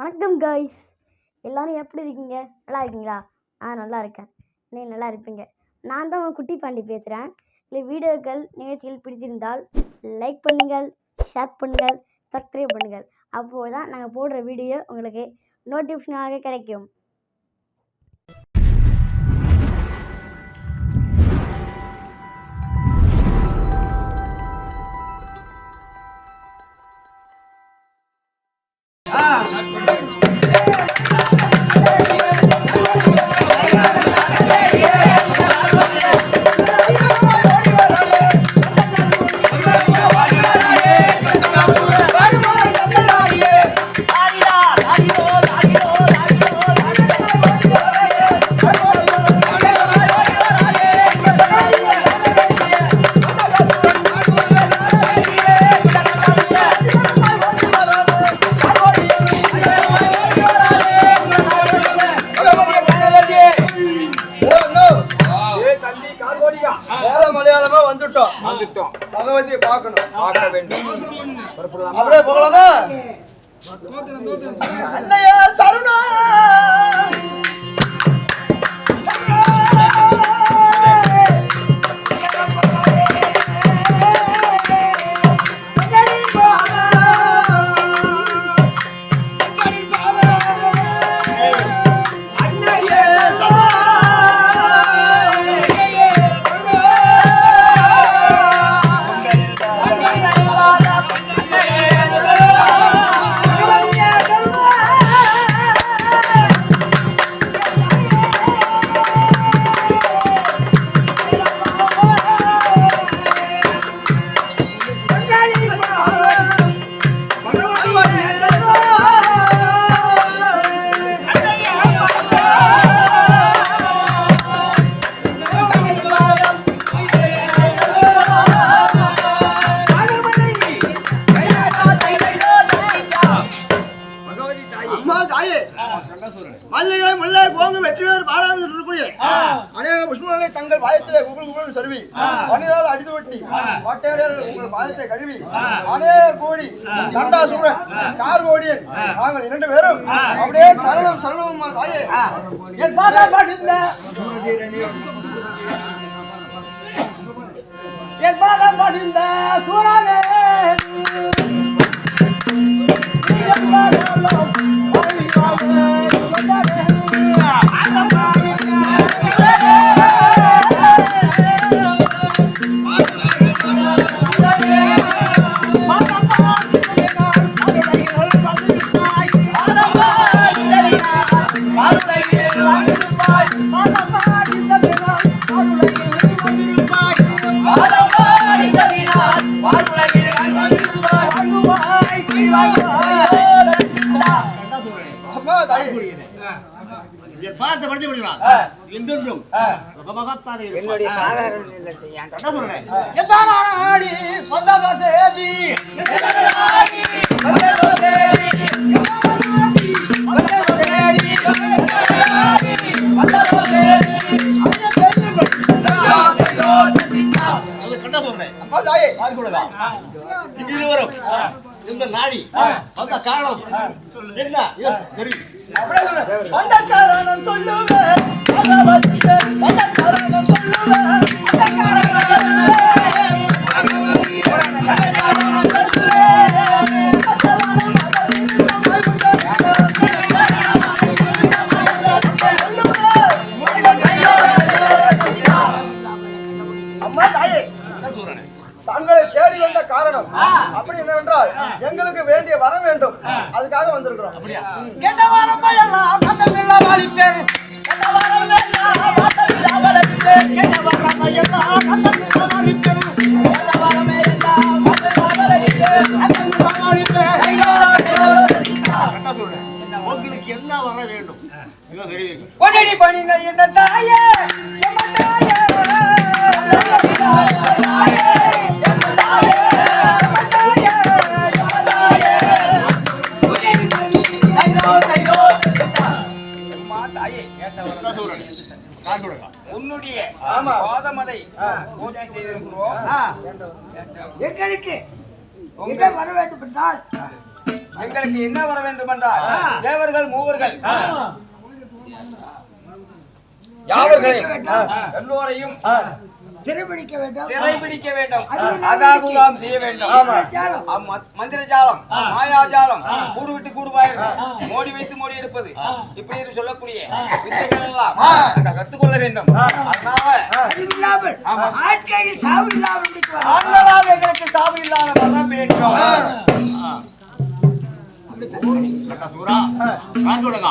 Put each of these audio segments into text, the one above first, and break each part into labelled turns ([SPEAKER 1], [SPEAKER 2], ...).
[SPEAKER 1] வணக்கம் கைஸ் எல்லோரும் எப்படி இருக்கீங்க நல்லா இருக்கீங்களா ஆ நல்லா இருக்கேன் நீ நல்லா இருப்பீங்க நான் தான் உங்கள் குட்டி பாண்டி பேசுகிறேன் இல்லை வீடியோக்கள் நிகழ்ச்சிகள் பிடிச்சிருந்தால் லைக் பண்ணுங்கள் ஷேர் பண்ணுங்கள் சப்ஸ்கிரைப் பண்ணுங்கள் அப்போது தான் நாங்கள் போடுற வீடியோ உங்களுக்கு நோட்டிஃபிகேஷனாக கிடைக்கும் Come on. மலையாளமா வந்துட்டோம் வந்துட்டோம் பகவதியை பார்க்கணும் பார்க்க வேண்டும் அப்படியே போகலாமா அண்ணையா சருணா மல்லிகை முல்லை கோங்கு வெற்றியோர் பாடாது இருக்கக்கூடிய அநேக புஷ்பங்களை தங்கள் பாயத்திலே குபுல் குபுல் சருவி பனிரால் அடித்து வெட்டி வட்டையர்கள் உங்கள் பாயத்தை கழுவி அநேக கோடி கண்டா சூரன் கார் கோடியன் நாங்கள் இரண்டு பேரும் அப்படியே சரணம் சரணம் தாயே என் தாத்தா பாடிந்த என் பார்த்த படிச்சு படிக்கலாம் என்றென்றும் என்னுடைய சாதாரண இல்லத்தை ஏன் சொல்றேன் ஆடி சொந்ததா சேதி கண்டா சொல்றேன் இங்க இருவரும் இந்த நாடி அந்த காலம் என்ன அந்த காரணம் சொல்லுவேன் அந்த காரணம் சொல்லுவேன் அம்மா தாயே என்ன சொல்றேன் தங்களை தேடி வந்த காரணம் அப்படி என்னவென்றால் எங்களுக்கு வேண்டிய வர வேண்டும் அதுக்காக வந்திருக்கிறோம் அப்படியா சொல்றேன் உடனடி பண்ணின என்ன தாயே எம்ம தாயே உன்னுடைய பாதமடை பூஜை செய்திருக்கிறோம் எங்களுக்கு என்ன வர வேண்டும் என்றால் எங்களுக்கு என்ன வர வேண்டும் என்றால் தேவர்கள் மூவர்கள் யாவர்களையும் எல்லோரையும் சிறைபிடிக்க வேண்டும் சிறைபிடிக்க வேண்டும் அதாவது நாம் செய்ய வேண்டும் மந்திரஜாலம் மாயாஜாலம் கூடு விட்டு கூடு மோடி வைத்து மோடி எடுப்பது இப்படி சொல்லக்கூடிய வித்தைகள் கற்றுக்கொள்ள வேண்டும் அதனால ஆட்கையில் சாவு இல்லாமல் எங்களுக்கு சாவு இல்லாத வர வேண்டும் சூரா காட்டுடுங்க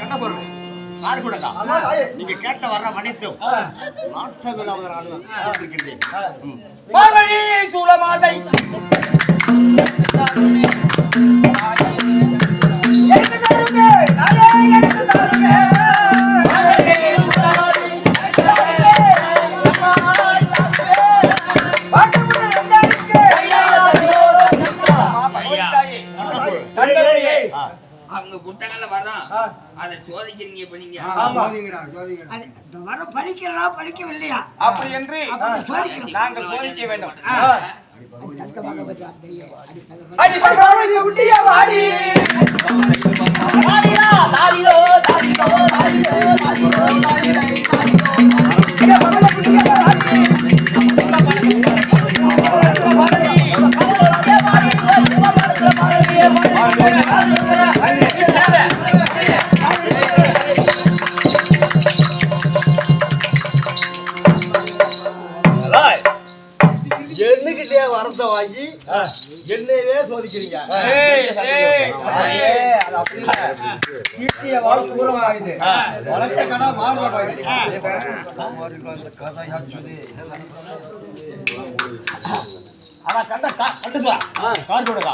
[SPEAKER 1] கண்ட பொருள் காடு கொடுக்கா நீங்க கேட்ட வர்ற மனிதம் மாட்ட விழாவது ஆளுவன் சூழமாதை அதை சோதிக்கிறீங்க இப்ப நீங்க வர படிக்கிறதா படிக்கவில்லையா அப்படி என்று நாங்கள் என்னகிட்டே வரத்தை வாங்கி என்னையவே சோதிக்கிறீங்க வளர்த்த கடை மாறுற பாக்குது கதையா சொல்லி ஆனா கண்ட கண்டுக்கா கார் கொடுக்கா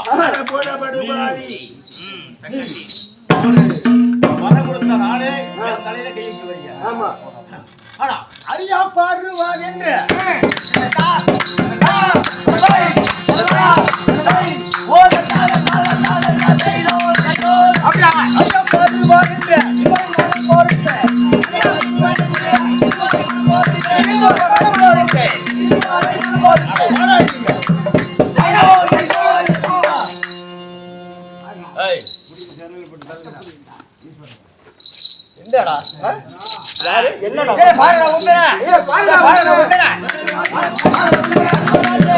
[SPEAKER 1] வரம் கொடுத்த நானே என் தலையில கை வைக்க வரீங்க ஆமா ஆனா ஐயா பாருவா என்று போறேன் என்னடா யாரு என்னடா பாருடா உண்மையா பாருடா பாருடா உண்மையா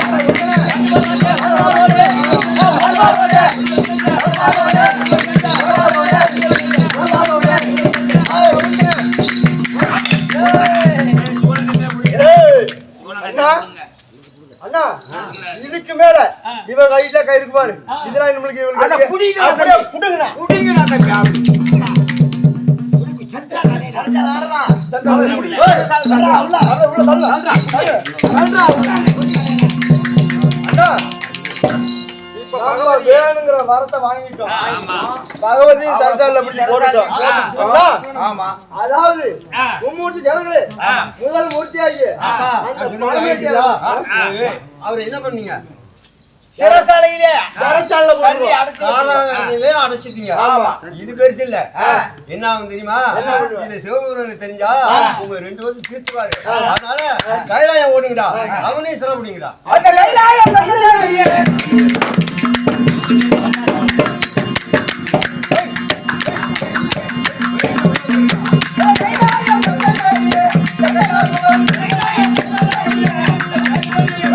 [SPEAKER 1] இதுக்கு மேல இவ கையில கை இருக்கு பாரு இதெல்லாம் நம்மளுக்கு இவங்க வேணுங்கிற வாங்கிட்டோம் பகவதி அதாவது ஜனங்களே முதல் மூர்த்தியாகி அவர் என்ன பண்ணீங்க சிறைச்சாலையிலே சிறைச்சாலையிலே அடைச்சிட்டீங்க இது பெருசு இல்ல என்ன ஆகும் தெரியுமா இது சிவபுரனுக்கு உங்க ரெண்டு பேரும் தீர்த்துவாரு அதனால கைலாயம் ஓடுங்கடா அவனே சிறப்புடிங்கடா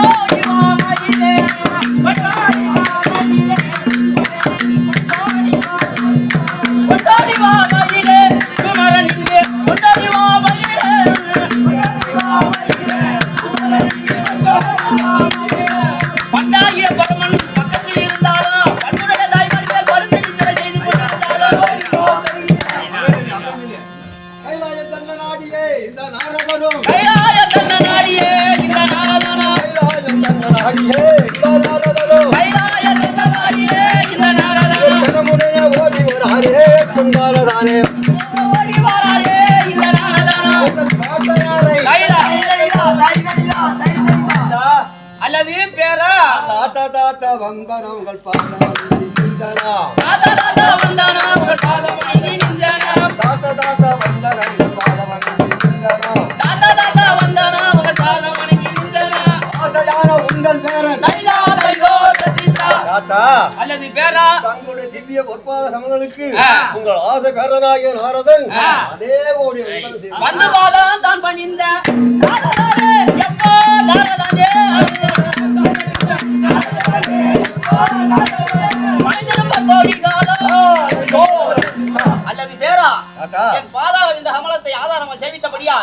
[SPEAKER 1] கைலாய தன்ன நாடியே இந்த நாரதரும் கைலாய தன்ன நாடியே இந்த நாரதரும் அல்லது பேரா தாத்தா தாத்தா வந்தானா உங்கள் பாதம் நின்றானா நின்றானா தாத்தா தாத்தா வந்தானா உங்கள் பாதம் தாத்தா அல்லது பேரா தங்களுடைய திவ்ய பொற்பாத சமங்களுக்கு உங்கள் ஆசை பேரனாகிய நாரதன் அதே ஓடி வந்து பாலம் தான் பண்ணியிருந்த அமலத்தை ஆதாரமா சேவித்தபடியா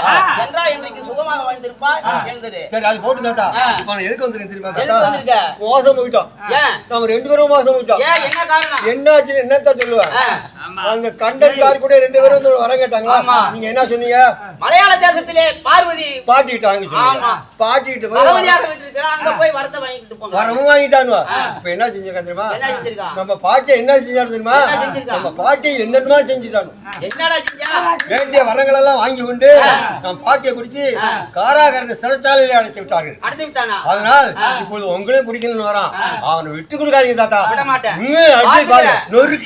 [SPEAKER 1] என்றா இன்றைக்கு சுகமாக வாழ்ந்திருப்பார் என்பது போயிட்டோம் நம்ம ரெண்டு பேரும் மோசம் போயிட்டோம் என்ன காரணம் என்னாச்சு என்னத்தான் சொல்லுவேன் அந்த கண்டன் கூட ரெண்டு பேரும் வர கேட்டாங்களா நீங்க என்ன சொன்னீங்க மலையாள தேசத்திலே பார்வதி பாட்டிட்டாங்க பாட்டிட்டு போய் அங்க போய் வரத்தை வாங்கிட்டு போங்க பணமும் வாங்கிட்டானுவா இப்ப என்ன செஞ்சிருக்க தெரியுமா நம்ம பாட்டி என்ன செஞ்சாரு தெரியுமா நம்ம பாட்டி என்னென்ன செஞ்சுட்டானு வேண்டிய வரங்கள் எல்லாம் வாங்கி கொண்டு நம் பாட்டியை பிடிச்சி காராகரண சிறைச்சாலையில அடைத்து விட்டார்கள் அதனால் இப்பொழுது உங்களையும் பிடிக்கணும்னு வரான் அவனை விட்டு கொடுக்காதீங்க தாத்தா அப்படி பாரு நொறுக்க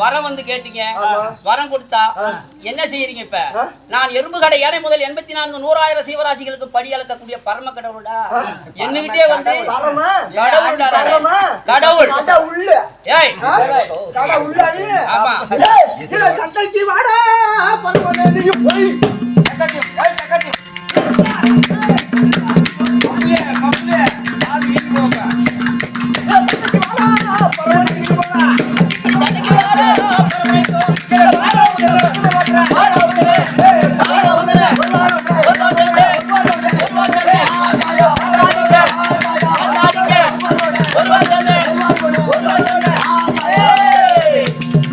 [SPEAKER 1] வரம் வந்து கேட்டீங்க வரம் கொடுத்தா என்ன செய்யறீங்க இப்ப நான் எறும்பு கடை ஏழை முதல் எண்பத்தி நான்கு நூறாயிரம் சீவராசிகளுக்கு படி அளக்கக்கூடிய பரம கடவுளா என்னகிட்டே வந்து கடவுள் கடவுள் ஏய் ஆமா Hey!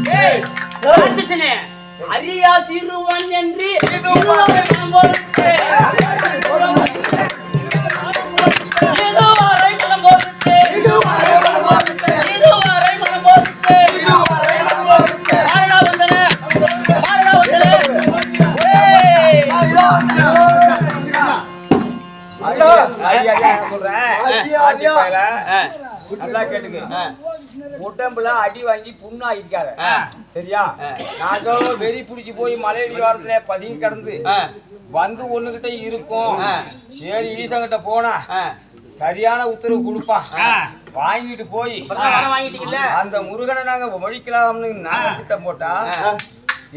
[SPEAKER 1] Hey! Hey! அறியா சிறுவன் என்று சொல்றேன் நல்லா கேட்டுங்க உடம்புல அடி வாங்கி புண்ணு ஆகிக்காத சரியா நாங்க வெறி பிடிச்சி போய் மலையடி வாரத்துல பதுங்கி கிடந்து வந்து ஒண்ணுகிட்ட இருக்கும் சரி ஈசங்கிட்ட போனா சரியான உத்தரவு கொடுப்பான் வாங்கிட்டு போய் அந்த முருகனை நாங்க ஒழிக்கலாம்னு நாங்க திட்டம் போட்டா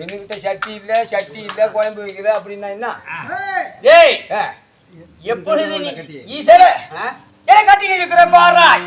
[SPEAKER 1] என்கிட்ட சட்டி இல்ல சட்டி இல்ல குழம்பு வைக்கிற அப்படின்னா என்ன எப்பொழுது நீ ஈசர எனக்கு இருக்கிற பாராய்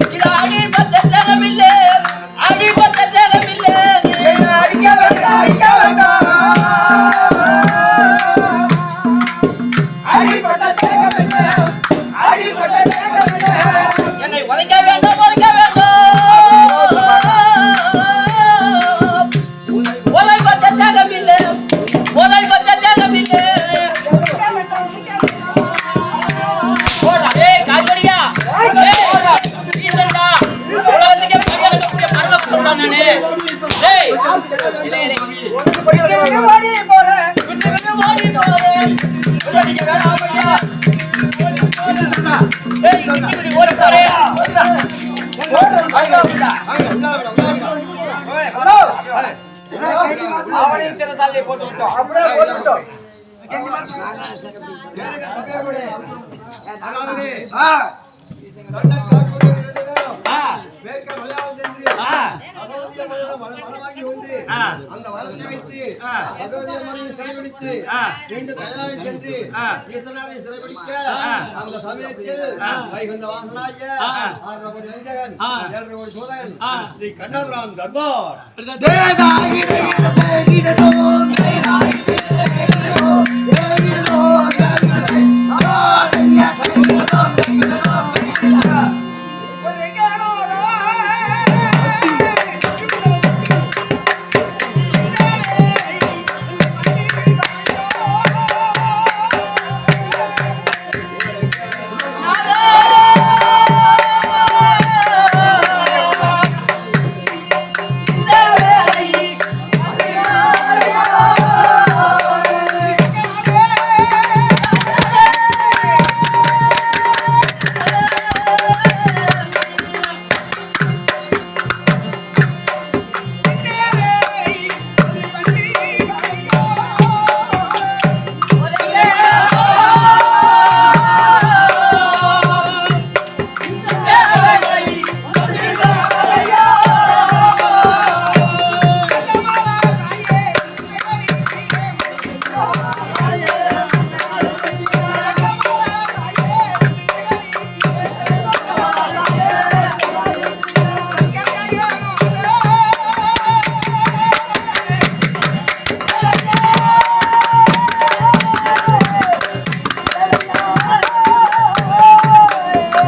[SPEAKER 1] Aqui out! அவனையும் சில தாலே போட்டு விட்டோம் அப்படியே போட்டு விட்டோம் அதாவது அந்த வளர்ந்து வைத்து சிறைபிடிக்க அந்த சமயத்தில் வைகுந்த வாசனாய Oh,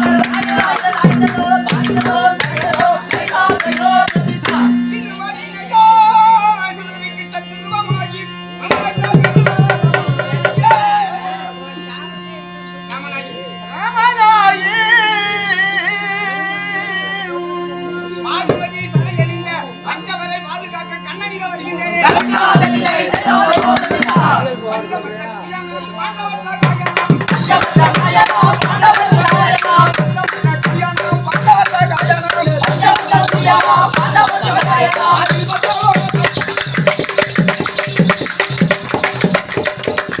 [SPEAKER 1] Thank you.